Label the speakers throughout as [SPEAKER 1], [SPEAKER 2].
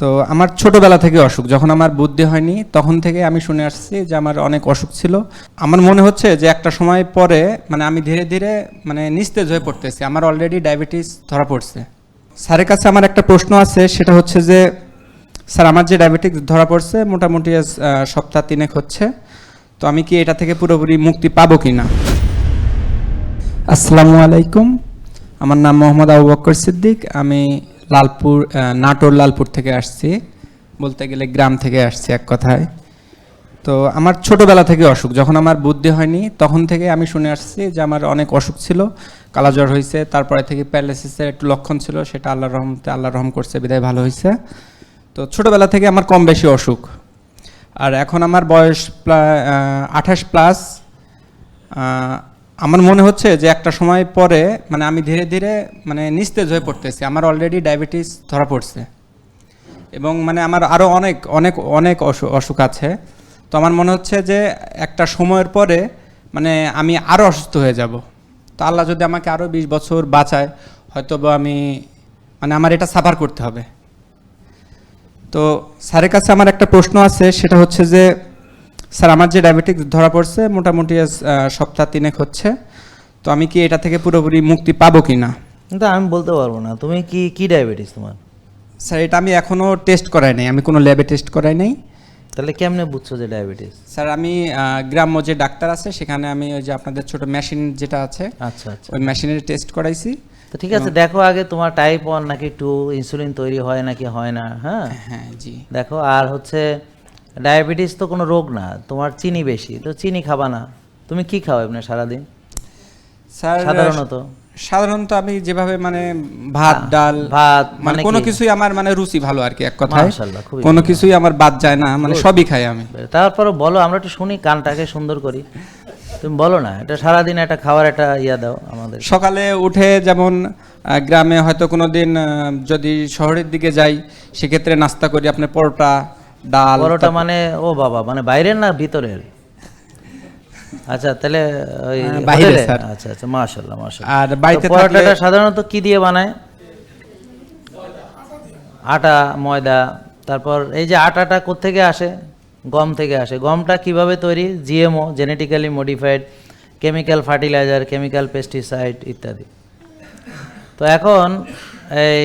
[SPEAKER 1] তো আমার ছোটবেলা থেকে অসুখ। যখন আমার বুদ্ধি হয়নি, তখন থেকে আমি শুনে আসছি যে আমার অনেক অসুখ ছিল। আমার মনে হচ্ছে যে একটা সময় পরে মানে আমি ধীরে ধীরে মানে নিস্তেজ হয়ে পড়তেছি। আমার অলরেডি ডায়াবেটিস ধরা পড়ছে। স্যারের কাছে আমার একটা প্রশ্ন আছে, সেটা হচ্ছে যে, স্যার, আমার যে ডায়াবেটিস ধরা পড়ছে, মোটামুটি সপ্তাহ তিনেক হচ্ছে। তো আমি কি এটা থেকে পুরোপুরি মুক্তি পাবো কি না আসসালামু আলাইকুম। আমার নাম মোহাম্মদ আবু বক্কর সিদ্দিক। আমি লালপুর নাটোর লালপুর থেকে আসছি। বলতে গেলে গ্রাম থেকে আসছি এক কথায়। তো আমার ছোটবেলা থেকে অসুখ। যখন আমার বুদ্ধি হয়নি, তখন থেকে আমি শুনে আসছি যে আমার অনেক অসুখ ছিল। কালাজ্বর হয়েছে তারপরে থেকে প্যারালাইসিসের একটু লক্ষণ ছিল, সেটা আল্লাহ রহমতে আল্লাহ রহম করছে, বিদায় ভালো হয়েছে তো ছোটবেলা থেকে আমার কম বেশি অসুখ। আর এখন আমার বয়স প্রায় আঠাশ প্লাস আমার মনে হচ্ছে যে একটা সময় পরে মানে আমি ধীরে ধীরে মানে নিস্তেজ হয়ে পড়তেছি। আমার অলরেডি ডায়াবেটিস ধরা পড়ছে। এবং মানে আমার আরও অনেক অনেক অনেক অসু- অসুখ আছে। তো আমার মনে হচ্ছে যে একটা সময়ের পরে মানে আমি আরও অসুস্থ হয়ে যাব। তো আল্লাহ যদি আমাকে আরও বিশ বছর বাঁচায় হয়তো বা আমি মানে আমার এটা সাফার করতে হবে। তো স্যারের কাছে আমার একটা প্রশ্ন আছে, সেটা হচ্ছে যে স্যার আমার যে ডায়াবেটিস ধরা পড়ছে মোটামুটি সপ্তাহ তিনেক হচ্ছে। তো আমি কি এটা থেকে পুরোপুরি মুক্তি পাবো কি না
[SPEAKER 2] কিন্তু আমি বলতে পারব না। তুমি কি কি ডায়াবেটিস তোমার?
[SPEAKER 1] স্যার এটা আমি এখনও টেস্ট করাই নাই। আমি কোনো ল্যাবে টেস্ট করাই নাই।
[SPEAKER 2] তাহলে কেমনে বুঝছ যে ডায়াবেটিস
[SPEAKER 1] স্যার আমি গ্রাম্য যে ডাক্তার আছে সেখানে আমি ওই যে আপনাদের ছোট মেশিন যেটা আছে
[SPEAKER 2] আচ্ছা আচ্ছা।
[SPEAKER 1] ওই মেশিনের টেস্ট করাইছি।
[SPEAKER 2] তো ঠিক আছে দেখো আগে তোমার টাইপ ওয়ান নাকি টু ইনসুলিন তৈরি হয় নাকি হয় না হ্যাঁ?
[SPEAKER 1] হ্যাঁ জি।
[SPEAKER 2] দেখো আর হচ্ছে ডায়াবেটিস তো কোনো রোগ না তোমার চিনি বেশি তো চিনি খাবা না। তুমি কি খাও এমনি সারাদিন?
[SPEAKER 1] স্যার
[SPEAKER 2] সাধারণত?
[SPEAKER 1] সাধারণত আমি যেভাবে মানে ভাত ডাল
[SPEAKER 2] ভাত
[SPEAKER 1] মানে
[SPEAKER 2] মানে
[SPEAKER 1] কোনো কিছুই আমার মানে রুচি ভালো আর কি এক কথায়। কোনো কিছুই আমার বাদ যায় না মানে সবই খাই আমি।
[SPEAKER 2] তারপরে বলো আমরা একটু শুনি কানটাকে সুন্দর করি। তুমি বলো না এটা সারাদিন একটা খাওয়ার একটা ইয়া দাও আমাদের।
[SPEAKER 1] সকালে উঠে যেমন গ্রামে হয়তো কোনো দিন যদি শহরের দিকে যাই সেক্ষেত্রে নাস্তা করি আপনার পরোটা ডাল
[SPEAKER 2] পরোটা মানে ও বাবা মানে বাইরের না ভিতরের? আচ্ছা তাহলে ওই
[SPEAKER 1] হ্যাঁ, বাইরে, স্যার।
[SPEAKER 2] আচ্ছা আচ্ছা মাশাআল্লাহ মাশাআল্লাহ।
[SPEAKER 1] আর বাড়িতে
[SPEAKER 2] পরোটাটা সাধারণত কি দিয়ে বানায়? আটা ময়দা তারপর এই যে আটাটা কোত্থেকে আসে? গম থেকে আসে। গমটা কীভাবে তৈরি? GMO genetically modified chemical fertiliser chemical pesticide ইত্যাদি। তো এখন এই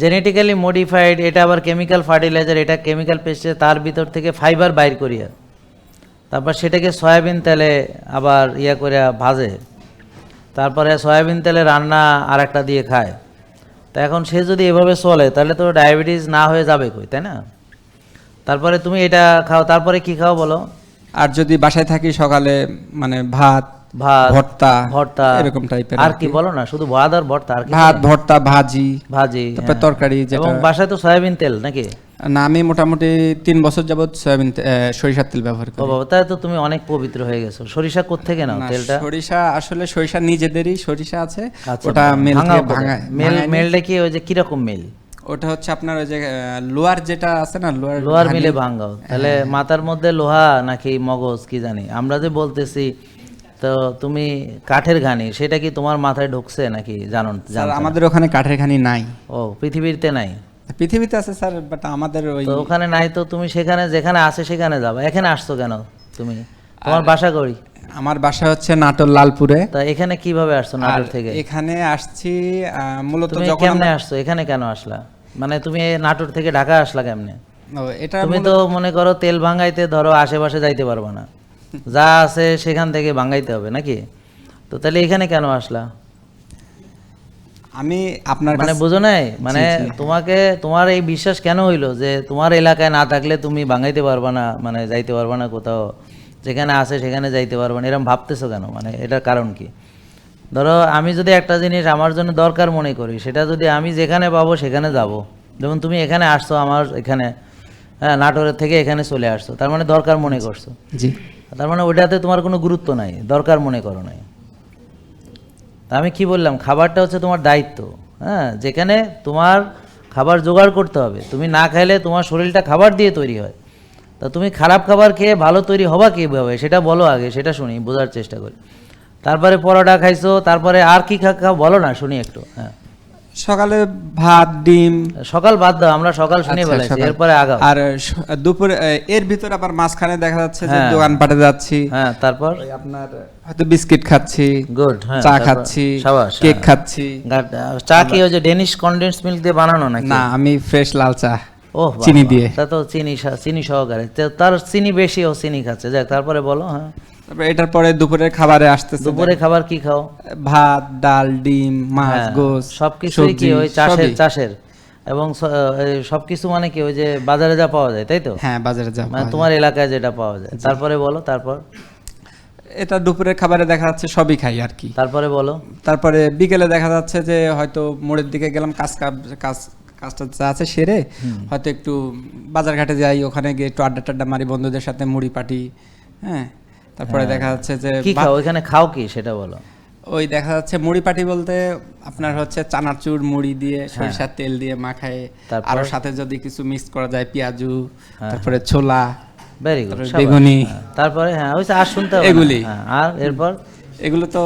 [SPEAKER 2] জেনেটিক্যালি মডিফাইড এটা আবার কেমিক্যাল ফার্টিলাইজার এটা কেমিক্যাল পেস্টিসাইড তার ভিতর থেকে ফাইবার বাইর করিয়া, তারপর সেটাকে সয়াবিন তেলে আবার ইয়া করে ভাজে, তারপরে সয়াবিন তেলে রান্না আর একটা দিয়ে খায়। তা এখন সে যদি এভাবে চলে, তাহলে তো ডায়াবেটিস না হয়ে যাবে কই, তাই না? তারপরে তুমি এটা খাও, তারপরে কি খাও বলো?
[SPEAKER 1] আর যদি বাসায় থাকি সকালে মানে ভাত
[SPEAKER 2] ভাত
[SPEAKER 1] ভর্তা
[SPEAKER 2] ভর্তা
[SPEAKER 1] এরকম টাইপের
[SPEAKER 2] আর কি বলো না শুধু ভাত আর ভর্তা আর কি
[SPEAKER 1] ভাত ভর্তা ভাজি
[SPEAKER 2] ভাজি
[SPEAKER 1] তারপর
[SPEAKER 2] হ্যাঁ।
[SPEAKER 1] তরকারি
[SPEAKER 2] এবং বাসায় তো সয়াবিন তেল নাকি?
[SPEAKER 1] না আমি মোটামুটি তিন বছর যাবত সয়াবিন তে- আহ, সরিষার তেল ব্যবহার
[SPEAKER 2] ও
[SPEAKER 1] করি।
[SPEAKER 2] বাবা তাই তো তুমি অনেক পবিত্র হয়ে গেছো। সরিষা কোত্থেকে নাও
[SPEAKER 1] না,
[SPEAKER 2] তেলটা?
[SPEAKER 1] সরিষা আসলে সরিষা নিজেদেরই সরিষা আছে।
[SPEAKER 2] আচ্ছা,
[SPEAKER 1] ওটা মিল
[SPEAKER 2] ভাঙাও
[SPEAKER 1] থেকে?
[SPEAKER 2] মেল
[SPEAKER 1] ভাঙায়
[SPEAKER 2] মেলটা কি ওই যে কীরকম মেল?
[SPEAKER 1] ওটা হচ্ছে আপনার ওই যে লোয়ার যেটা আছে না লোয়ার
[SPEAKER 2] লোহার মিলে ভাঙ্গাও তাহলে
[SPEAKER 1] হ্যাঁ।
[SPEAKER 2] মাথার মধ্যে লোহা নাকি মগজ কি জানি। আমরা যে বলতেছি তো তুমি কাঠের ঘানি সেটা কি তোমার মাথায় ঢুকছে নাকি জানো
[SPEAKER 1] স্যার আমাদের ওখানে কাঠের খানি নাই।
[SPEAKER 2] ও পৃথিবীতে নাই?
[SPEAKER 1] পৃথিবীতে আছে স্যার বাট আমাদের ওই
[SPEAKER 2] ওখানে নাই তো তুমি সেখানে যেখানে আছে সেখানে যাবা। এখানে আসছো কেন তুমি? তোমার বাসা করি
[SPEAKER 1] আমার বাসা হচ্ছে নাটোর লালপুরে।
[SPEAKER 2] তা এখানে কীভাবে আসছো নাটোর থেকে?
[SPEAKER 1] এখানে আসছি মূলত যখন
[SPEAKER 2] কেমনে আসছো? এখানে কেন আসলা? মানে তুমি নাটোর থেকে ঢাকা আসলা কেমনে?
[SPEAKER 1] এটা
[SPEAKER 2] তুমি তো মনে করো তেল ভাঙাইতে ধরো আশেপাশে যাইতে পারবা না। যা আছে সেখান থেকে ভাঙাইতে হবে নাকি? তো তাহলে এখানে কেন আসলা?
[SPEAKER 1] আমি আপনার
[SPEAKER 2] মানে বুঝো নাই? মানে তোমাকে তোমার এই বিশ্বাস কেন হইল যে তোমার এলাকায় না থাকলে তুমি ভাঙাইতে পারবা না? মানে যাইতে পারবা না কোথাও? যেখানে আছে সেখানে যাইতে পারবা না। এরকম ভাবতেছো কেন? মানে এটার কারণ কি? ধরো আমি যদি একটা জিনিস আমার জন্য দরকার মনে করি সেটা যদি আমি যেখানে পাবো সেখানে যাব। যেমন তুমি এখানে আসছো আমার এখানে হ্যাঁ নাটোরের থেকে এখানে চলে আসছো। তার মানে দরকার মনে করছ।
[SPEAKER 1] জি।
[SPEAKER 2] তার মানে ওটাতে তোমার কোনো গুরুত্ব নাই, দরকার মনে করো নাই। তা আমি কি বললাম, খাবারটা হচ্ছে তোমার দায়িত্ব হ্যাঁ? যেখানে তোমার খাবার জোগাড় করতে হবে। তুমি না খাইলে তোমার শরীরটা খাবার দিয়ে তৈরি হয়। তা তুমি খারাপ খাবার খেয়ে ভালো তৈরি হবা কীভাবে? সেটা বলো আগে, সেটা শুনি, বোঝার চেষ্টা করি। তারপরে পরোটা খাইছো, তারপরে আর কি খা, বলো না, শুনি একটু হ্যাঁ।
[SPEAKER 1] সকালে ভাত ডিম।
[SPEAKER 2] সকাল বাদ দাও আমরা সকাল শুনে
[SPEAKER 1] আচ্ছা,
[SPEAKER 2] ফেলাইছি
[SPEAKER 1] সকাল।
[SPEAKER 2] এরপরে আগাও।
[SPEAKER 1] আর দুপুরে এর ভিতরে আবার মাঝখানে দেখা যাচ্ছে যে
[SPEAKER 2] হ্যাঁ।
[SPEAKER 1] দোকানপাটে যাচ্ছি।
[SPEAKER 2] হ্যাঁ তারপর?
[SPEAKER 1] আপনার হয়তো বিস্কিট খাচ্ছি
[SPEAKER 2] গুড হ্যাঁ
[SPEAKER 1] চা খাচ্ছি কেক
[SPEAKER 2] হ্যাঁ।
[SPEAKER 1] খাচ্ছি।
[SPEAKER 2] চা কি ওই যে ডেনিশ কনডেন্স মিল্ক দিয়ে বানানো নাকি?
[SPEAKER 1] না আমি ফ্রেশ লাল চা
[SPEAKER 2] ও
[SPEAKER 1] চিনি দিয়ে।
[SPEAKER 2] তা তো চিনি চিনি সহকারে। তার চিনি বেশি ও চিনি খাচ্ছে। যাক তারপরে বলো হ্যাঁ।
[SPEAKER 1] তারপরে এটার পরে দুপুরের খাবারে আসতেছে
[SPEAKER 2] দুপুরে খাবার কি খাও?
[SPEAKER 1] ভাত ডাল ডিম মাছ
[SPEAKER 2] হ্যাঁ,
[SPEAKER 1] গোস
[SPEAKER 2] সবকিছুই কি ওই চাষের চাষের? এবং সবকিছু মানে কি ওই যে বাজারে যা পাওয়া যায় তাই তো?
[SPEAKER 1] হ্যাঁ বাজারে যা
[SPEAKER 2] মানে তোমার এলাকায় যেটা পাওয়া যায়। তারপরে বলো তারপর?
[SPEAKER 1] এটা দুপুরের খাবারে দেখা যাচ্ছে সবই খাই আর কি।
[SPEAKER 2] তারপরে বলো।
[SPEAKER 1] তারপরে বিকেলে দেখা যাচ্ছে যে হয়তো মোড়ের দিকে গেলাম কাজ কাজ- কাজ কাজটা যা আছে সেরে হয়তো একটু বাজার ঘাটে যাই ওখানে গিয়ে একটু আড্ডা টাড্ডা মারি বন্ধুদের সাথে মুড়ি পাটি হ্যাঁ তারপরে দেখা যাচ্ছে যে
[SPEAKER 2] কি খাও? ওইখানে খাও কি? সেটা বলো।
[SPEAKER 1] ওই দেখা যাচ্ছে মুড়ি পাটি বলতে আপনার হচ্ছে চানাচুর মুড়ি দিয়ে
[SPEAKER 2] হ্যাঁ।
[SPEAKER 1] সরিষার তেল দিয়ে মাখায়? আরও সাথে যদি কিছু মিক্স করা যায় পেঁয়াজু তারপরে ছোলা
[SPEAKER 2] ভেরি গুড
[SPEAKER 1] বেগুনি।
[SPEAKER 2] তারপরে হ্যাঁ ওই আর শুনতে
[SPEAKER 1] এগুলি।
[SPEAKER 2] হ্যাঁ, আর এরপর?
[SPEAKER 1] এগুলো তো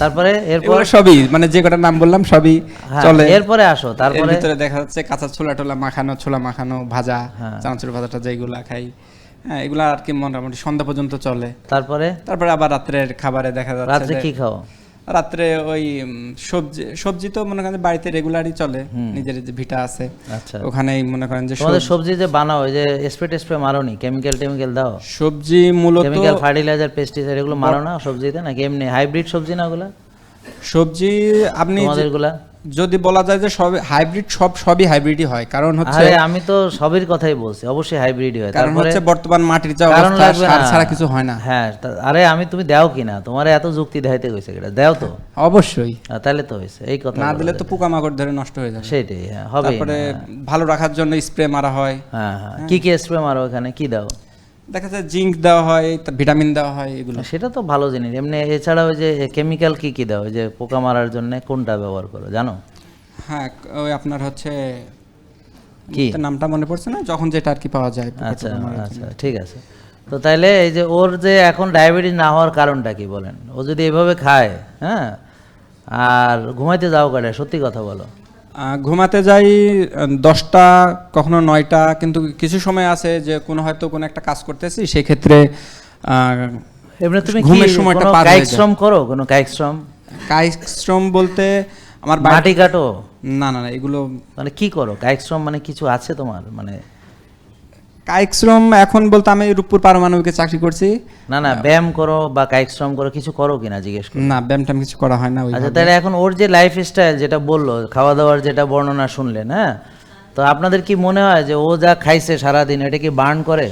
[SPEAKER 2] তারপরে এরপর?
[SPEAKER 1] সবই মানে যে কটা নাম বললাম সবই
[SPEAKER 2] হ্যাঁ,
[SPEAKER 1] চলে।
[SPEAKER 2] এরপরে আসো তারপরে?
[SPEAKER 1] ভিতরে দেখা যাচ্ছে কাঁচা ছোলা টোলা মাখানো ছোলা মাখানো ভাজা
[SPEAKER 2] হ্যাঁ।
[SPEAKER 1] চানাচুর ভাজাটা যেগুলা খাই। হ্যাঁ এগুলা আর কি মোটামুটি সন্ধ্যা পর্যন্ত চলে।
[SPEAKER 2] তারপরে?
[SPEAKER 1] তারপরে আবার রাত্রের খাবারে দেখা যাচ্ছে
[SPEAKER 2] রাত্রে কি খাও?
[SPEAKER 1] রাত্রে ওই সবজি সবজি তো মনে করেন বাড়িতে রেগুলারই চলে নিজের যে ভিটা আছে।
[SPEAKER 2] আচ্ছা।
[SPEAKER 1] ওখানেই মনে করেন যে
[SPEAKER 2] তোমাদের সবজি যে বানাও যে স্প্রে টেস্প্রে মারো নি কেমিক্যাল টেমিক্যাল দাও?
[SPEAKER 1] সবজি মূলত
[SPEAKER 2] কেমিক্যাল ফার্টিলাইজার পেস্টিসাইড এগুলো মারো না সবজিতে? নাকি এমনি হাইব্রিড সবজি না ওগুলা?
[SPEAKER 1] সবজি আপনি যদি বলা যায় যে সব হাইব্রিড সব সবই হাইব্রিডই হয়। কারণ হচ্ছে
[SPEAKER 2] আরে আমি তো সবের কথাই বলছি অবশ্যই হাইব্রিডই হয়।
[SPEAKER 1] কারণ হচ্ছে বর্তমান মাটির যা অবস্থা সার ছাড়া কিছু হয় না।
[SPEAKER 2] হ্যাঁ আরে আমি তুমি দাও কিনা? তোমার এত যুক্তি দেখাইতে কইছে এটা দাও তো।
[SPEAKER 1] অবশ্যই।
[SPEAKER 2] তাহলে তো হয়েছে এই কথা
[SPEAKER 1] না দিলে। তো পোকামাকড় ধরে নষ্ট হয়ে যাবে।
[SPEAKER 2] সেটাই হ্যাঁ হবে
[SPEAKER 1] তারপরে ভালো রাখার জন্য স্প্রে মারা হয়।
[SPEAKER 2] হ্যাঁ হ্যাঁ। কি কি স্প্রে মারো এখানে কি দাও?
[SPEAKER 1] দেখা যায় জিঙ্ক দেওয়া হয় ভিটামিন দেওয়া হয় এগুলো।
[SPEAKER 2] সেটা তো ভালো জিনিস। এমনি এছাড়া ওই যে কেমিক্যাল কি কি দেওয়া যে পোকা মারার জন্য কোনটা ব্যবহার করো জানো?
[SPEAKER 1] হ্যাঁ ওই আপনার হচ্ছে
[SPEAKER 2] কি?
[SPEAKER 1] নামটা মনে পড়ছে না? যখন যেটা আর কি পাওয়া যায়
[SPEAKER 2] আচ্ছা আচ্ছা ঠিক আছে। তো তাইলে এই যে ওর যে এখন ডায়াবেটিস না হওয়ার কারণটা কি বলেন? ও যদি এভাবে খায় হ্যাঁ আর ঘুমাইতে যাও কাটে সত্যি কথা বলো।
[SPEAKER 1] ঘুমাতে যাই দশটা কখনো নয়টা কিন্তু কিছু সময় আছে যে কোনো হয়তো কোনো একটা কাজ করতেছি সেক্ষেত্রে
[SPEAKER 2] এমনি তুমি
[SPEAKER 1] ঘুমের সময়টা পার হয়ে যায়।
[SPEAKER 2] শ্রম করো? কোনো কায়িক শ্রম?
[SPEAKER 1] কায়িক শ্রম বলতে আমার
[SPEAKER 2] মাটি কাটো?
[SPEAKER 1] না না না এগুলো
[SPEAKER 2] মানে কি করো? কায়িক শ্রম মানে কিছু আছে তোমার? মানে
[SPEAKER 1] কায়িক শ্রম এখন বলতে আমি রূপপুর পারমাণবিকে চাকরি করছি।
[SPEAKER 2] না না ব্যায়াম করো বা কায়িক শ্রম করো কিছু করো কিনা জিজ্ঞেস করো।
[SPEAKER 1] না ব্যায়াম ট্যাম কিছু করা হয় না
[SPEAKER 2] আচ্ছা তাহলে এখন ওর যে লাইফ স্টাইল যেটা বলল খাওয়া দাওয়ার যেটা বর্ণনা শুনলেন হ্যাঁ? তো আপনাদের কি মনে হয় যে ও যা খাইছে সারাদিন এটা কি বার্ন করে?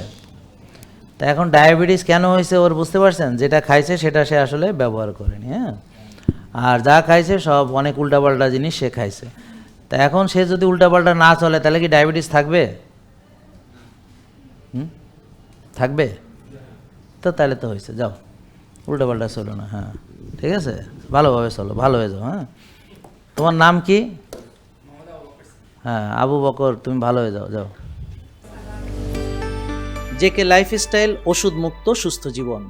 [SPEAKER 2] তা এখন ডায়াবেটিস কেন হয়েছে ওর বুঝতে পারছেন? যেটা খাইছে সেটা সে আসলে ব্যবহার করেনি হ্যাঁ? আর যা খাইছে সব অনেক উল্টাপাল্টা জিনিস সে খাইছে। তা এখন সে যদি উল্টাপাল্টা না চলে তাহলে কি ডায়াবেটিস থাকবে? থাকবে? তো তাহলে তো হয়েছে, যাও। উল্টাপাল্টা চলো না হ্যাঁ। ঠিক আছে? ভালোভাবে চলো, ভালো হয়ে যাও হ্যাঁ। তোমার নাম কি? হ্যাঁ আবু বকর, তুমি ভালো হয়ে যাও যাও।
[SPEAKER 3] জেকে লাইফস্টাইল ওষুধ মুক্ত সুস্থ জীবন।